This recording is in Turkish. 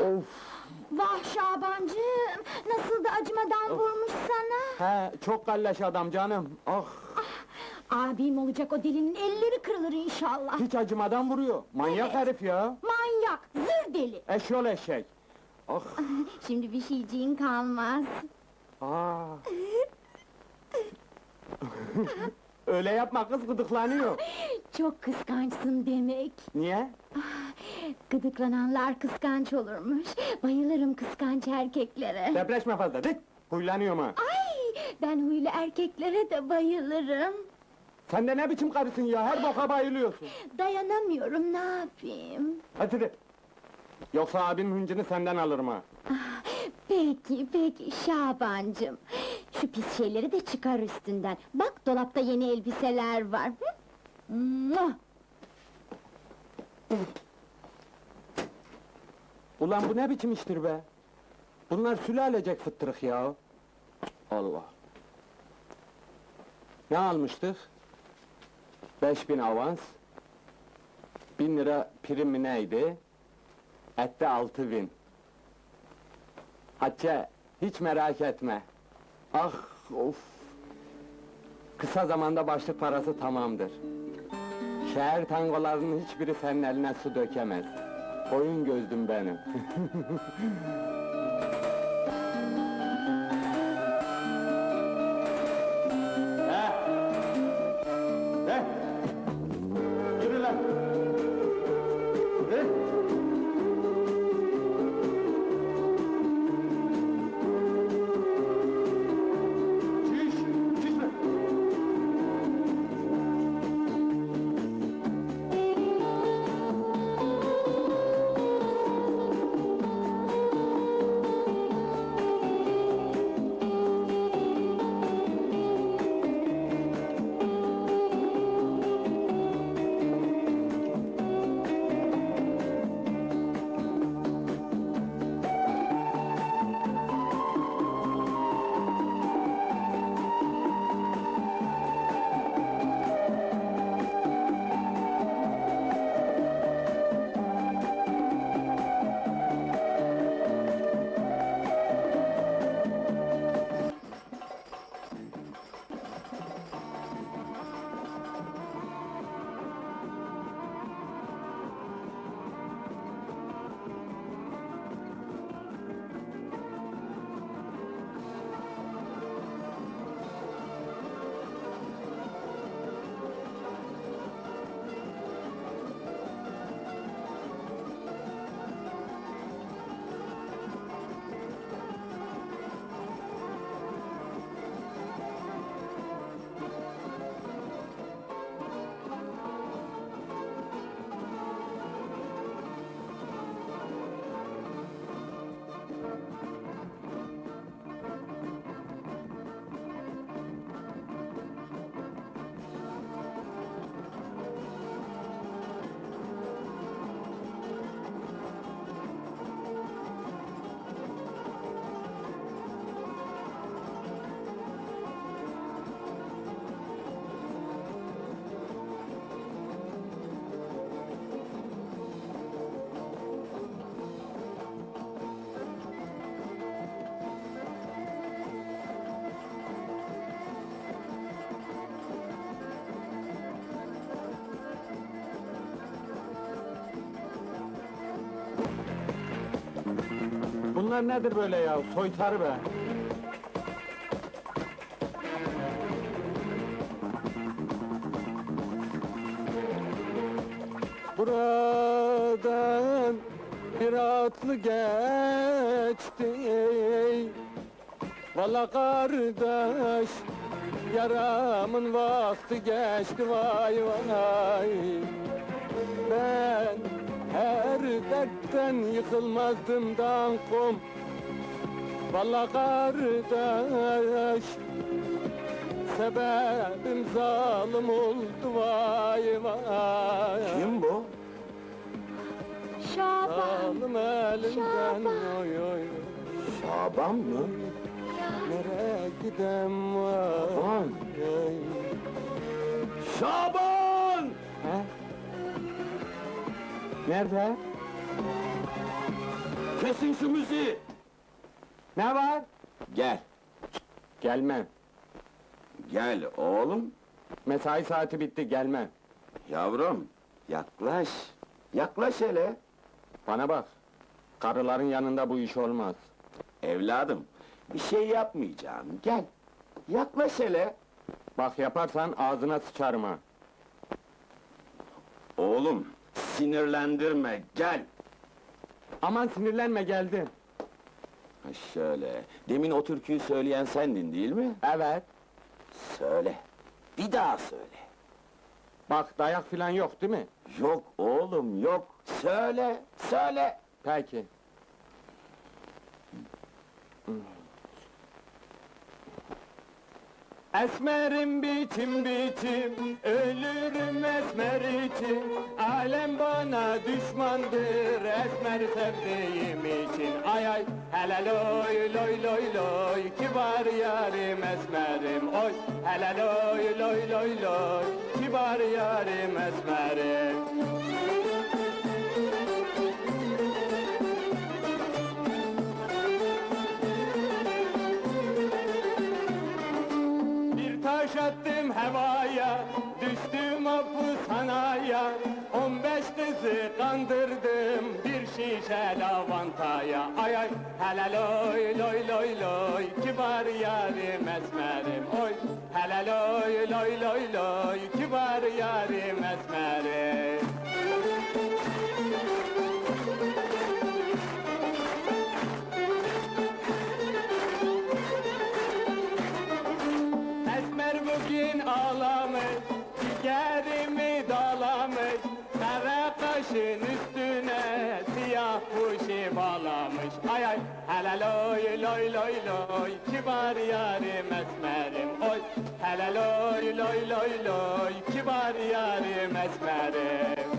Of! Vah Şabancığım, nasıl da acımadan vurmuş sana! He, çok kalleş adam canım. Ah! Abim olacak o delinin elleri kırılır inşallah! Hiç acımadan vuruyor. Manyak herif ya. Manyak, zır deli! Eşyol eşek. Ah! Şimdi bir şeyciğin kalmaz! Aa! Öyle yapma kız gıdıklanıyor. Çok kıskançsın demek! Niye? Gıdıklananlar kıskanç olurmuş! Bayılırım kıskanç erkeklere! Depreşme fazla, dik! Huylanıyorum ha. Ay, ben huylu erkeklere de bayılırım! Sen de ne biçim karısın ya, her boka bayılıyorsun. Dayanamıyorum, ne yapayım? Hadi de. Yoksa abinin hıncını senden alırım ha. Peki, peki Şabancım. Şu pis şeyleri de çıkar üstünden. Bak dolapta yeni elbiseler var. Hı? Muah! Ulan bu ne biçim iştir be? Bunlar sülalecek fıttırık ya. Allah. Ne almıştık? Beş bin avans. Bin lira prim neydi? Ette altı bin. Hatice, hiç merak etme. Ah, of! Kısa zamanda başlık parası tamamdır. Şehir tangolarının hiçbiri senin eline su dökemez. Koyun gözdüm benim. Bunlar nedir böyle ya? Soytarı be! Buradan bir atlı geçti Valla kardeş Yaramın vakti geçti vay vay Ben her dertten yıkılmazdım dankom Valla kardeş Sebebim zalim oldu vay vay Kim bu? Şaban! Zalim elinden Şaban. oy oy Şaban mı? Nereye gidem var? Şaban! He? Nerede? Kesin şu müziği! Ne var? Gel, Gelmem. gel oğlum. Mesai saati bitti, gelmem. Yavrum, yaklaş. Yaklaş hele. Bana bak. Karıların yanında bu iş olmaz. Evladım, bir şey yapmayacağım. Gel, yaklaş hele. Bak yaparsan ağzına sıçarım ha. Oğlum, sinirlendirme, gel. Aman sinirlenme geldi. Ha şöyle, demin o türküyü söyleyen sendin değil mi? Evet. Söyle, bir daha söyle. Bak dayak filan yok değil mi? Yok oğlum, yok. Söyle, söyle. Peki. Esmerim biçim biçim, ölürüm esmer için. Alem bana düşmandır, esmer sevdiğim için. Ay ay, hele loy loy loy loy, kibar yarim esmerim. Oy, hele loy loy loy loy, kibar yarim esmerim taş attım havaya, düştüm hapishanaya On beş kızı kandırdım, bir şişe lavantaya. Ay ay, hele loy loy loy loy, kibar yarim esmerim loy loy kibar yarim esmerim. Oy, hele loy loy loy loy, kibar yarim esmerim